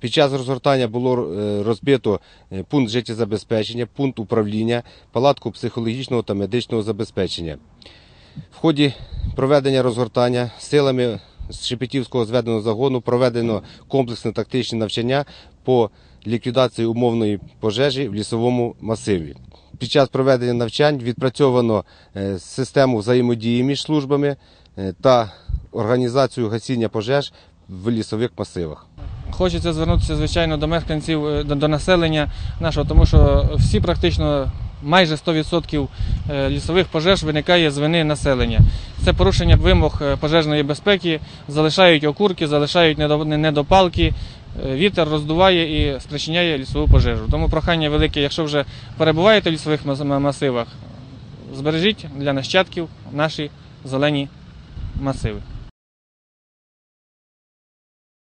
Під час розгортання було е, розбито е, пункт життєзабезпечення, пункт управління, палатку психологічного та медичного забезпечення. В ході проведення розгортання силами з Шепетівського зведеного загону проведено комплексне тактичне навчання по ліквідації умовної пожежі в лісовому масиві. Під час проведення навчань відпрацьовано е, систему взаємодії між службами та організацію гасіння пожеж в лісових масивах. Хочеться звернутися, звичайно, до мешканців, е, до, населення нашого, тому що всі практично майже 100% е, лісових пожеж виникає з вини населення. Це порушення вимог е, пожежної безпеки, залишають окурки, залишають недо- не- недопалки. Вітер роздуває і спричиняє лісову пожежу. Тому прохання велике, якщо вже перебуваєте в лісових масивах, збережіть для нащадків наші зелені масиви.